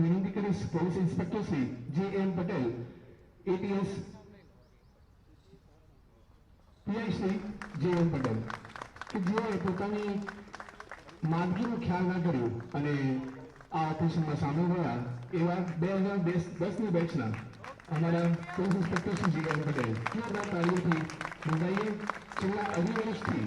વિનંતી કરીશ પોલીસ જે એમ પટેલ એટીએસ જે એમ પટેલ, કે જેઓએ પોતાની માંદગીનો ખ્યાલ ના કર્યો અને આ ઓપરેશનમાં સામેલ રહ્યા એવા બે હજાર દસની બેચના અમારા પોલીસ ઇન્સ્પેક્ટર શ્રી જે એમ પટેલ. જોરદાર તાલીમથી નોંધાઈએ છેલ્લા અઢી વર્ષથી